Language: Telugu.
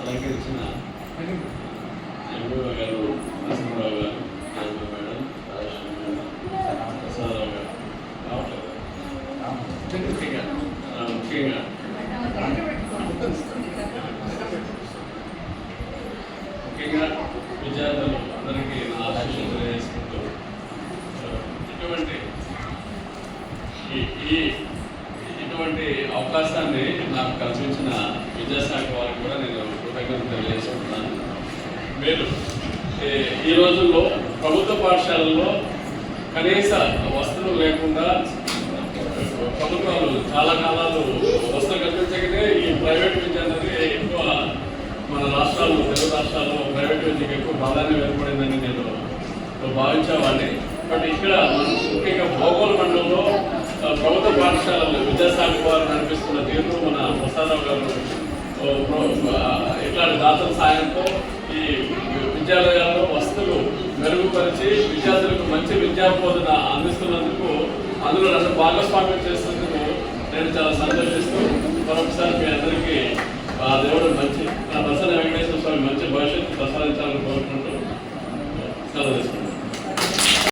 అలంకరించిన ఎంఓ గారు నరసింహరావు గారు జగన్ మేడం రాజేశ్వరి మేడం ప్రసాదరావు గారు. రావట్లేదు. ముఖ్యంగా ముఖ్యంగా. ముఖ్యంగా విద్యార్థులు అందరికీ నా ఆశీస్సులు తెలియజేసుకుంటూ ఇటువంటి ఈ ఈ- ఇటువంటి అవకాశాన్ని నాకు కల్పించిన విద్యాశాఖ వారికి కూడా నేను కృతజ్ఞత తెలియజేసుకుంటున్నాను. మీరు ఈ- ఈ రోజుల్లో ప్రభుత్వ పాఠశాలల్లో కనీస వస్తువులు లేకుండా ప్రభుత్వాలు చాలా కాలాలు వస్తువులు కల్పించకనే ఈ ప్రైవేట్ విద్య అనేది ఎక్కువ మన రాష్ట్రాల్లో తెలుగు రాష్ట్రాల్లో ప్రైవేట్ విద్యకు ఎక్కువ ప్రాధాన్యం ఏర్పడిందని నేను భావించేవాడిని. బట్ ఇక్కడ మనం ముఖ్యంగా భోగోల్ మండలంలో ప్రభుత్వ పాఠశాల విద్యాసాగర్ వారు నడిపిస్తున్న తీరు మన ప్రసాదరావు గారు ఇట్లాంటి దాతల సాయంతో ఈ విద్యాలయాల్లో వస్తువులు మెరుగుపరిచి విద్యార్థులకు మంచి విద్యా బోధన అందిస్తున్నందుకు అందులో నన్ను భాగస్వామ్యం చేస్తున్నందుకు నేను చాలా సంతోషిస్తూ మరొకసారి మీ అందరికీ ఆ దేవుడు మంచి ప్రసన్న వెంకటేశ్వర స్వామి మంచి భవిష్యత్తు ప్రసాదించాలని కోరుకుంటున్నాను.